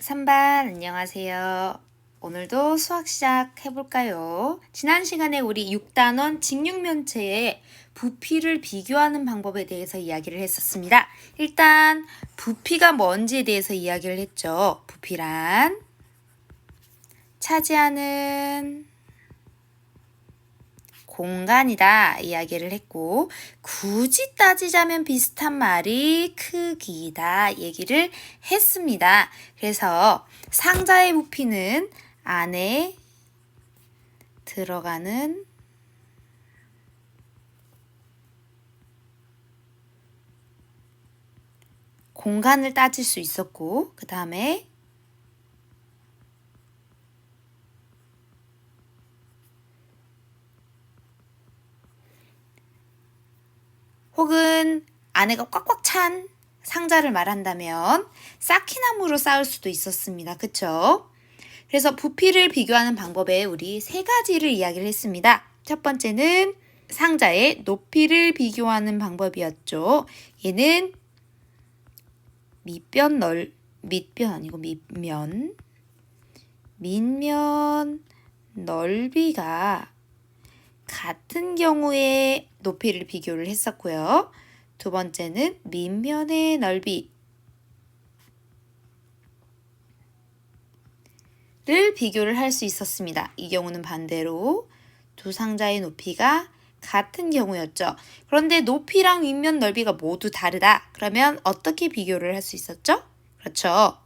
3반 안녕하세요. 오늘도 수학 시작해볼까요? 지난 시간에 우리 6단원 직육면체의 부피를 비교하는 방법에 대해서 이야기를 했었습니다. 일단 부피가 뭔지에 대해서 이야기를 했죠. 부피란 차지하는 공간이다 이야기를 했고 굳이 따지자면 비슷한 말이 크기다 얘기를 했습니다. 그래서 상자의 부피는 안에 들어가는 공간을 따질 수 있었고 그 다음에 혹은 안에가 꽉꽉 찬 상자를 말한다면 쌓기나무로 쌓을 수도 있었습니다. 그쵸? 그래서 부피를 비교하는 방법에 우리 세 가지를 이야기를 했습니다. 첫 번째는 상자의 높이를 비교하는 방법이었죠. 얘는 밑변 넓, 밑변 아니고 밑면, 밑면 넓이가 같은 경우에 높이를 비교를 했었고요. 두 번째는 밑면의 넓이를 비교를 할 수 있었습니다. 이 경우는 반대로 두 상자의 높이가 같은 경우였죠. 그런데 높이랑 윗면 넓이가 모두 다르다. 그러면 어떻게 비교를 할 수 있었죠? 그렇죠.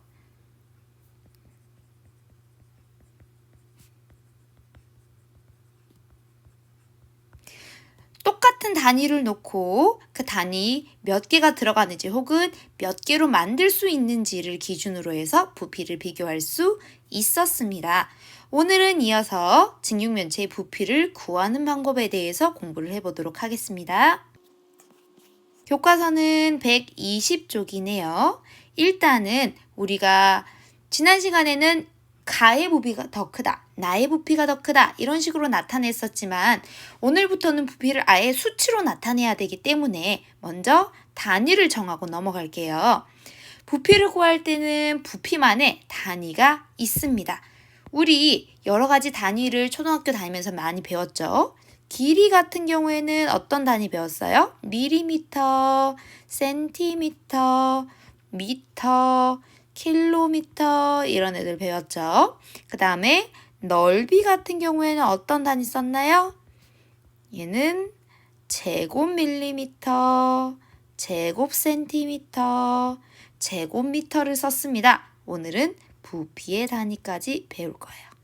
똑같은 단위를 놓고 그 단위 몇 개가 들어가는지 혹은 몇 개로 만들 수 있는지를 기준으로 해서 부피를 비교할 수 있었습니다. 오늘은 이어서 직육면체의 부피를 구하는 방법에 대해서 공부를 해보도록 하겠습니다. 교과서는 120쪽이네요. 일단은 우리가 지난 시간에는 가의 부피가 더 크다, 나의 부피가 더 크다 이런 식으로 나타냈었지만 오늘부터는 부피를 아예 수치로 나타내야 되기 때문에 먼저 단위를 정하고 넘어갈게요. 부피를 구할 때는 부피만의 단위가 있습니다. 우리 여러 가지 단위를 초등학교 다니면서 많이 배웠죠. 길이 같은 경우에는 어떤 단위 배웠어요? 미리미터, 센티미터, 미터, 킬로미터 이런 애들 배웠죠. 그 다음에 넓이 같은 경우에는 어떤 단위 썼나요? 얘는 제곱 밀리미터, 제곱 센티미터, 제곱 미터를 썼습니다. 오늘은 부피의 단위까지 배울 거예요.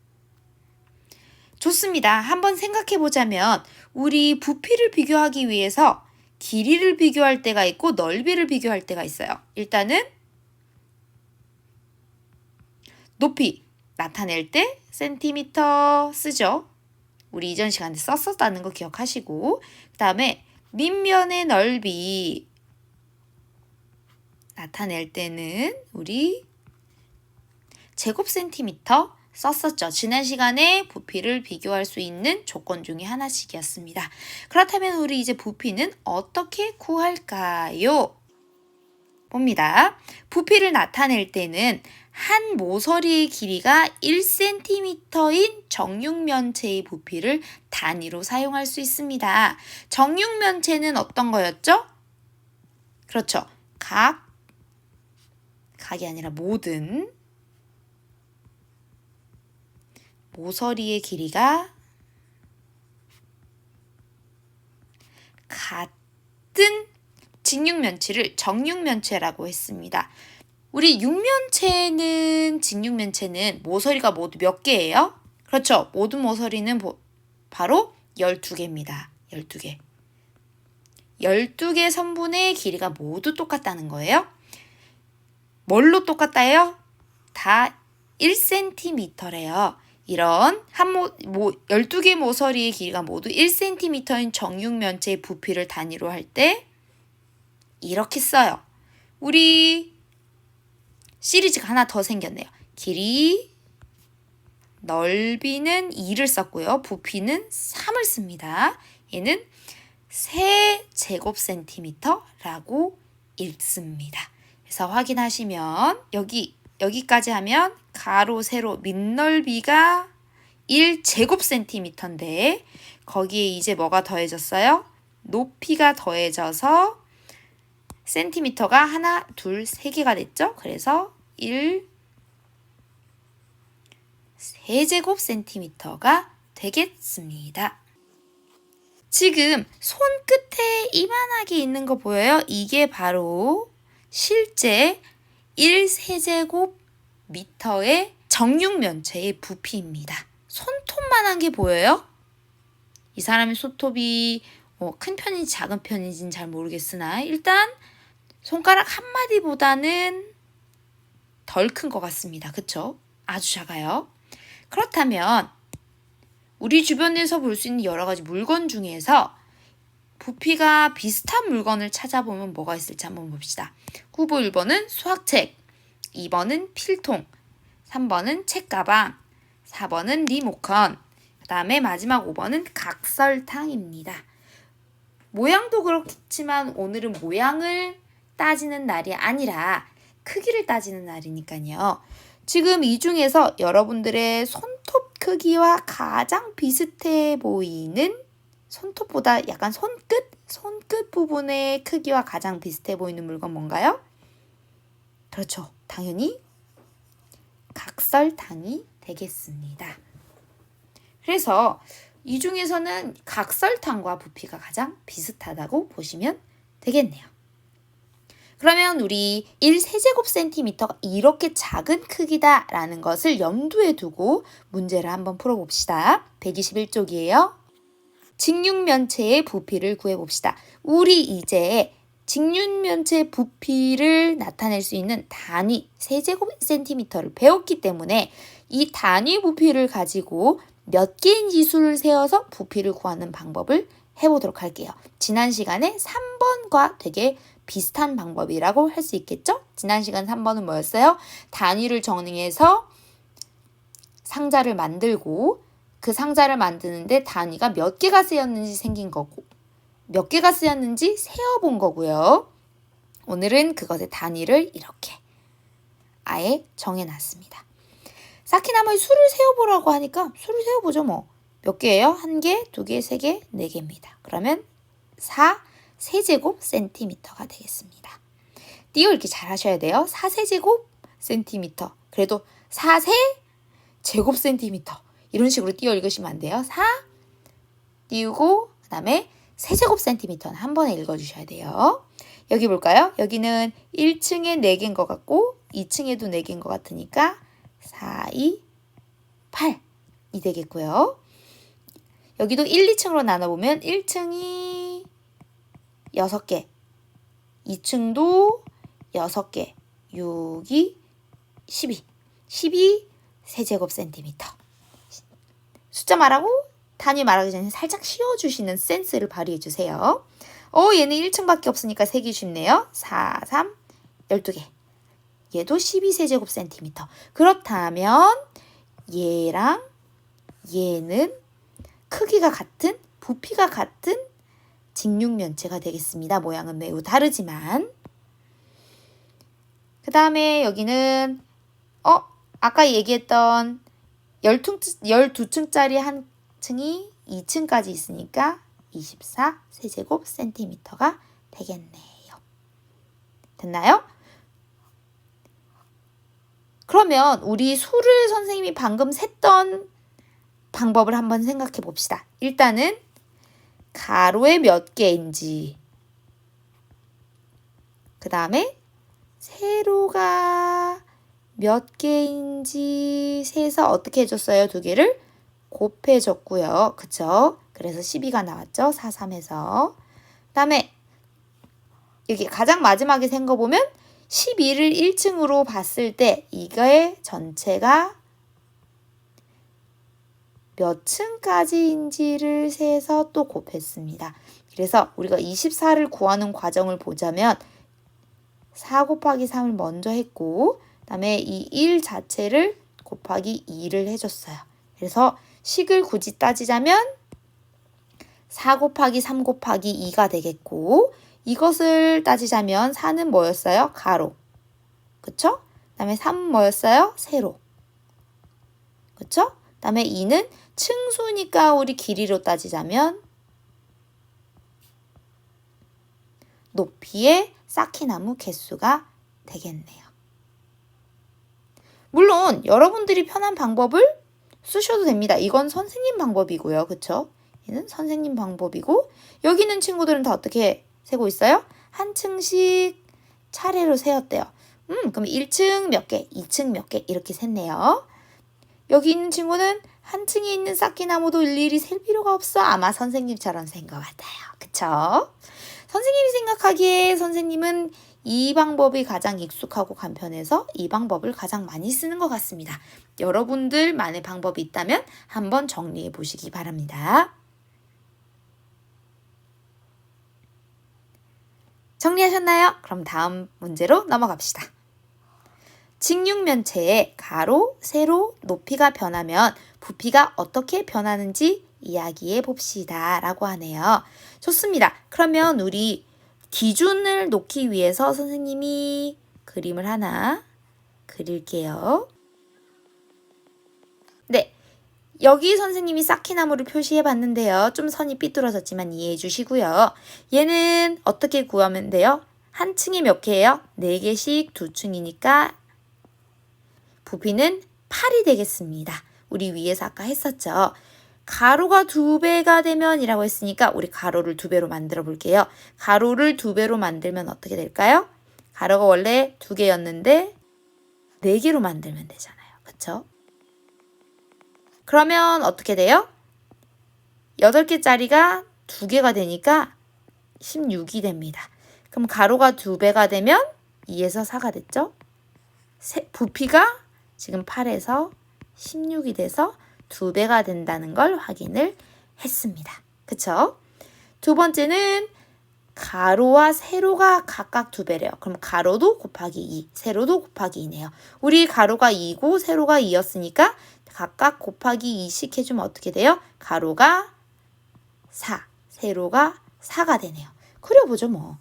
좋습니다. 한번 생각해 보자면 우리 부피를 비교하기 위해서 길이를 비교할 때가 있고 넓이를 비교할 때가 있어요. 일단은 높이 나타낼 때 센티미터 쓰죠. 우리 이전 시간에 썼었다는 거 기억하시고 그 다음에 밑면의 넓이 나타낼 때는 우리 제곱 센티미터 썼었죠. 지난 시간에 부피를 비교할 수 있는 조건 중에 하나씩이었습니다. 그렇다면 우리 이제 부피는 어떻게 구할까요? 봅니다. 부피를 나타낼 때는 한 모서리의 길이가 1cm인 정육면체의 부피를 단위로 사용할 수 있습니다. 정육면체는 어떤 거였죠? 그렇죠. 각, 각이 아니라 모든 모서리의 길이가 같은 직육면체를 정육면체라고 했습니다. 우리 육면체는 직육면체는 모서리가 모두 몇 개예요? 그렇죠. 모든 모서리는 바로 12개입니다. 12개. 12개 선분의 길이가 모두 똑같다는 거예요. 뭘로 똑같다요? 다 1cm래요. 이런 한 모, 모, 12개 모서리의 길이가 모두 1cm인 정육면체의 부피를 단위로 할 때 이렇게 써요. 우리 시리즈가 하나 더 생겼네요. 길이, 넓이는 2를 썼고요. 부피는 3을 씁니다. 얘는 세 제곱 센티미터라고 읽습니다. 그래서 확인하시면 여기 여기까지 하면 가로, 세로, 밑넓이가 1제곱센티미터인데 거기에 이제 뭐가 더해졌어요? 높이가 더해져서 센티미터가 하나, 둘, 세 개가 됐죠? 그래서 1 세제곱 센티미터가 되겠습니다. 지금 손끝에 이만하게 있는 거 보여요? 이게 바로 실제 1세제곱 미터의 정육면체의 부피입니다. 손톱만한 게 보여요? 이 사람의 손톱이 어, 큰 편인지 작은 편인지는 잘 모르겠으나 일단 손가락 한 마디보다는 덜 큰 것 같습니다. 그쵸? 아주 작아요. 그렇다면 우리 주변에서 볼 수 있는 여러 가지 물건 중에서 부피가 비슷한 물건을 찾아보면 뭐가 있을지 한번 봅시다. 후보 1번은 수학책, 2번은 필통, 3번은 책가방, 4번은 리모컨, 그 다음에 마지막 5번은 각설탕입니다. 모양도 그렇지만 오늘은 모양을 따지는 날이 아니라 크기를 따지는 날이니까요. 지금 이 중에서 여러분들의 손톱 크기와 가장 비슷해 보이는 손톱보다 약간 손끝, 손끝 부분의 크기와 가장 비슷해 보이는 물건 뭔가요? 그렇죠. 당연히 각설탕이 되겠습니다. 그래서 이 중에서는 각설탕과 부피가 가장 비슷하다고 보시면 되겠네요. 그러면 우리 1세제곱센티미터가 이렇게 작은 크기다라는 것을 염두에 두고 문제를 한번 풀어봅시다. 121쪽이에요. 직육면체의 부피를 구해봅시다. 우리 이제 직육면체 부피를 나타낼 수 있는 단위 세제곱센티미터를 배웠기 때문에 이 단위 부피를 가지고 몇 개인지 수를 세어서 부피를 구하는 방법을 해보도록 할게요. 지난 시간에 3번과 되게 비슷한 방법이라고 할 수 있겠죠? 지난 시간 3번은 뭐였어요? 단위를 정리해서 상자를 만들고 그 상자를 만드는데 단위가 몇 개가 쓰였는지 생긴 거고 몇 개가 쓰였는지 세어본 거고요. 오늘은 그것의 단위를 이렇게 아예 정해놨습니다. 사키나무의 수를 세어보라고 하니까 수를 세어보죠 뭐. 몇 개예요? 한 개, 두 개, 세 개, 네 개입니다. 그러면 4 세제곱 센티미터가 되겠습니다. 띄어 읽기 잘 하셔야 돼요. 4세제곱 센티미터. 그래도 4세 제곱 센티미터. 이런 식으로 띄어 읽으시면 안 돼요. 4 띄우고 그다음에 세제곱 센티미터는 한 번에 읽어 주셔야 돼요. 여기 볼까요? 여기는 1층에 4개인 것 같고 2층에도 4개인 것 같으니까 4, 2, 8이 되겠고요. 여기도 1, 2층으로 나눠보면 1층이 6개, 2층도 6개, 6이 12, 12 세제곱 센티미터. 숫자 말하고 단위 말하기 전에 살짝 씌워주시는 센스를 발휘해주세요. 어, 얘는 1층밖에 없으니까 세기 쉽네요. 4, 3, 12개. 얘도 12세제곱 센티미터. 그렇다면 얘랑 얘는 크기가 같은, 부피가 같은 직육면체가 되겠습니다. 모양은 매우 다르지만. 그 다음에 여기는, 어, 아까 얘기했던 12, 12층짜리 한 층이 2층까지 있으니까 24 세제곱 센티미터가 되겠네요. 됐나요? 그러면 우리 수를 선생님이 방금 셌던 방법을 한번 생각해 봅시다. 일단은 가로에 몇 개인지 그 다음에 세로가 몇 개인지 세서 어떻게 해줬어요? 두 개를 곱해줬고요. 그쵸? 그래서 12가 나왔죠? 4, 3에서. 그 다음에 여기 가장 마지막에 센거 보면 12를 1층으로 봤을 때 이거의 전체가 몇 층까지인지를 세서 또 곱했습니다. 그래서 우리가 24를 구하는 과정을 보자면 4 곱하기 3을 먼저 했고 그다음에 이 1 자체를 곱하기 2를 해줬어요. 그래서 식을 굳이 따지자면 4 곱하기 3 곱하기 2가 되겠고 이것을 따지자면 4는 뭐였어요? 가로. 그쵸? 다음에 3 뭐였어요? 세로. 그쵸? 다음에 2는 층수니까 우리 길이로 따지자면 높이의 쌓기나무 개수가 되겠네요. 물론 여러분들이 편한 방법을 쓰셔도 됩니다. 이건 선생님 방법이고요. 그쵸? 얘는 선생님 방법이고 여기 는 친구들은 다 어떻게 세고 있어요? 한 층씩 차례로 세었대요. 음, 그럼 1층 몇 개, 2층 몇 개 이렇게 셌네요. 여기 있는 친구는 한 층에 있는 쌓기나무도 일일이 셀 필요가 없어. 아마 선생님처럼 센 것 같아요. 그쵸? 선생님이 생각하기에 선생님은 이 방법이 가장 익숙하고 간편해서 이 방법을 가장 많이 쓰는 것 같습니다. 여러분들만의 방법이 있다면 한번 정리해 보시기 바랍니다. 정리하셨나요? 그럼 다음 문제로 넘어갑시다. 직육면체의 가로, 세로, 높이가 변하면 부피가 어떻게 변하는지 이야기해 봅시다. 라고 하네요. 좋습니다. 그러면 우리 기준을 놓기 위해서 선생님이 그림을 하나 그릴게요. 네. 여기 선생님이 쌓기나무를 표시해 봤는데요. 좀 선이 삐뚤어졌지만 이해해 주시고요. 얘는 어떻게 구하면 돼요? 한 층이 몇 개예요? 4개씩 두 층이니까 부피는 8이 되겠습니다. 우리 위에서 아까 했었죠. 가로가 두 배가 되면 이라고 했으니까 우리 가로를 두 배로 만들어 볼게요. 가로를 두 배로 만들면 어떻게 될까요? 가로가 원래 두 개였는데 네 개로 만들면 되잖아요. 그쵸? 그러면 어떻게 돼요? 8개짜리가 두 개가 되니까 16이 됩니다. 그럼 가로가 두 배가 되면 2에서 4가 됐죠? 부피가 지금 8에서 16이 돼서 두 배가 된다는 걸 확인을 했습니다. 그쵸? 두 번째는 가로와 세로가 각각 두 배래요. 그럼 가로도 곱하기 2, 세로도 곱하기 2네요. 우리 가로가 2고 세로가 2였으니까 각각 곱하기 2씩 해주면 어떻게 돼요? 가로가 4, 세로가 4가 되네요. 그려보죠 뭐.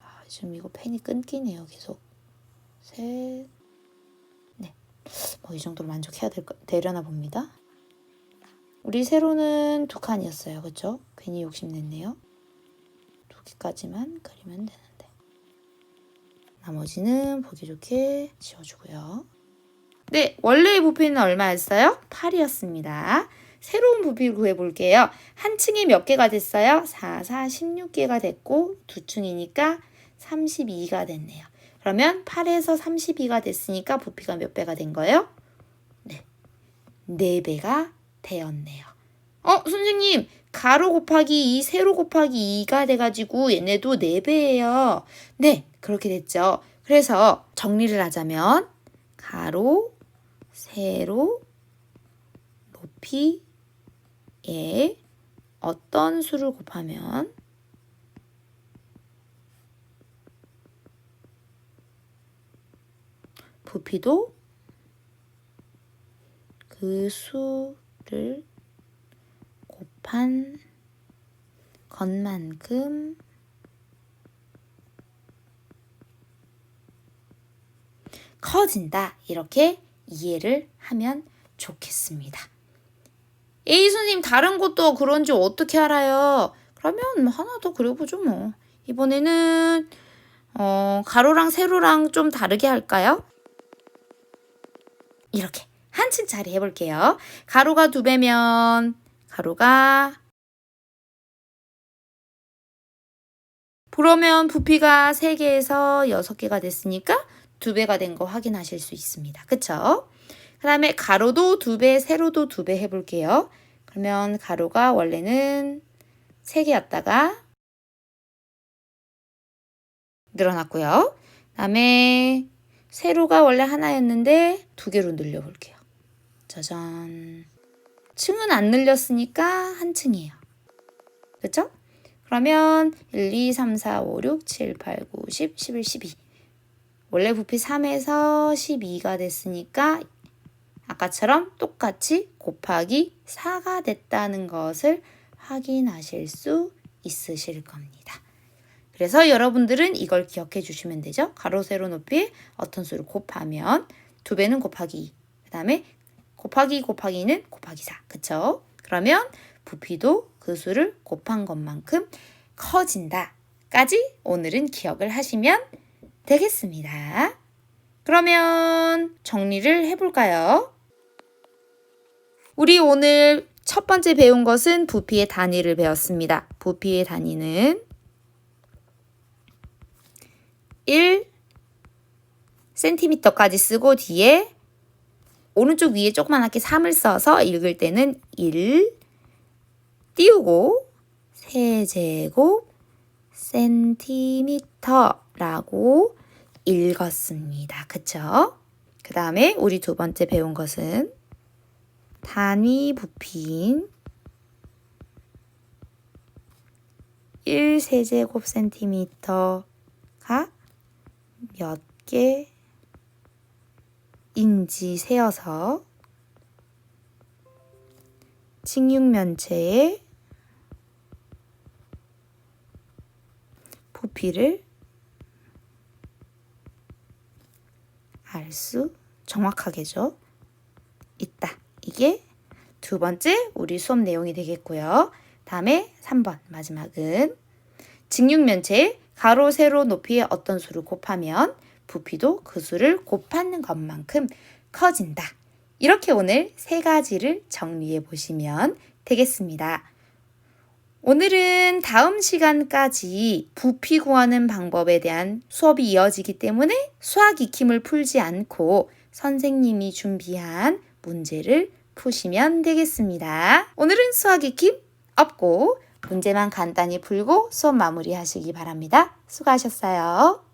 아, 지금 이거 펜이 끊기네요 계속. 셋, 뭐 이 정도로 만족해야 될, 되려나 봅니다. 우리 세로는 두 칸이었어요. 그쵸? 괜히 욕심냈네요. 두 개까지만 그리면 되는데. 나머지는 보기 좋게 지워주고요. 네, 원래의 부피는 얼마였어요? 8이었습니다. 새로운 부피를 구해볼게요. 한 층에 몇 개가 됐어요? 4, 4, 16개가 됐고 두 층이니까 32가 됐네요. 그러면 8에서 32가 됐으니까 부피가 몇 배가 된 거예요? 네. 4배가 되었네요. 어, 선생님, 가로 곱하기 2, 세로 곱하기 2가 돼가지고 얘네도 4배예요. 네, 그렇게 됐죠. 그래서 정리를 하자면 가로, 세로, 높이에 어떤 수를 곱하면 부피도 그 수를 곱한 것만큼 커진다. 이렇게 이해를 하면 좋겠습니다. A 선생님 다른 것도 그런지 어떻게 알아요? 그러면 하나 더 그려보죠 뭐. 이번에는 어, 가로랑 세로랑 좀 다르게 할까요? 이렇게 한 층짜리 해볼게요. 가로가 두 배면 가로가 그러면 부피가 3개에서 6개가 됐으니까 2배가 된 거 확인하실 수 있습니다. 그쵸? 그 다음에 가로도 2배, 세로도 2배 해볼게요. 그러면 가로가 원래는 3개였다가 늘어났고요. 그 다음에 세로가 원래 하나였는데 두 개로 늘려볼게요. 짜잔. 층은 안 늘렸으니까 한 층이에요. 그쵸? 그러면 1, 2, 3, 4, 5, 6, 7, 8, 9, 10, 11, 12. 원래 부피 3에서 12가 됐으니까 아까처럼 똑같이 곱하기 4가 됐다는 것을 확인하실 수 있으실 겁니다. 그래서 여러분들은 이걸 기억해 주시면 되죠. 가로 세로 높이에 어떤 수를 곱하면 두 배는 곱하기 2. 그 다음에 곱하기 곱하기는 곱하기 4. 그쵸? 그러면 부피도 그 수를 곱한 것만큼 커진다. 까지 오늘은 기억을 하시면 되겠습니다. 그러면 정리를 해볼까요? 우리 오늘 첫 번째 배운 것은 부피의 단위를 배웠습니다. 부피의 단위는 1 cm까지 쓰고 뒤에 오른쪽 위에 조그만하게 3을 써서 읽을 때는 1 띄우고 세제곱 센티미터라고 읽었습니다. 그쵸? 그 다음에 우리 두 번째 배운 것은 단위 부피인 1세제곱 센티미터가 몇 개인지 세어서 직육면체의 부피를 알 수 정확하게죠. 있다. 이게 두 번째 우리 수업 내용이 되겠고요. 다음에 3번 마지막은 직육면체 가로 세로 높이의 어떤 수를 곱하면 부피도 그 수를 곱하는 것만큼 커진다. 이렇게 오늘 세 가지를 정리해 보시면 되겠습니다. 오늘은 다음 시간까지 부피 구하는 방법에 대한 수업이 이어지기 때문에 수학 익힘을 풀지 않고 선생님이 준비한 문제를 푸시면 되겠습니다. 오늘은 수학 익힘 없고 문제만 간단히 풀고 수업 마무리 하시기 바랍니다. 수고하셨어요.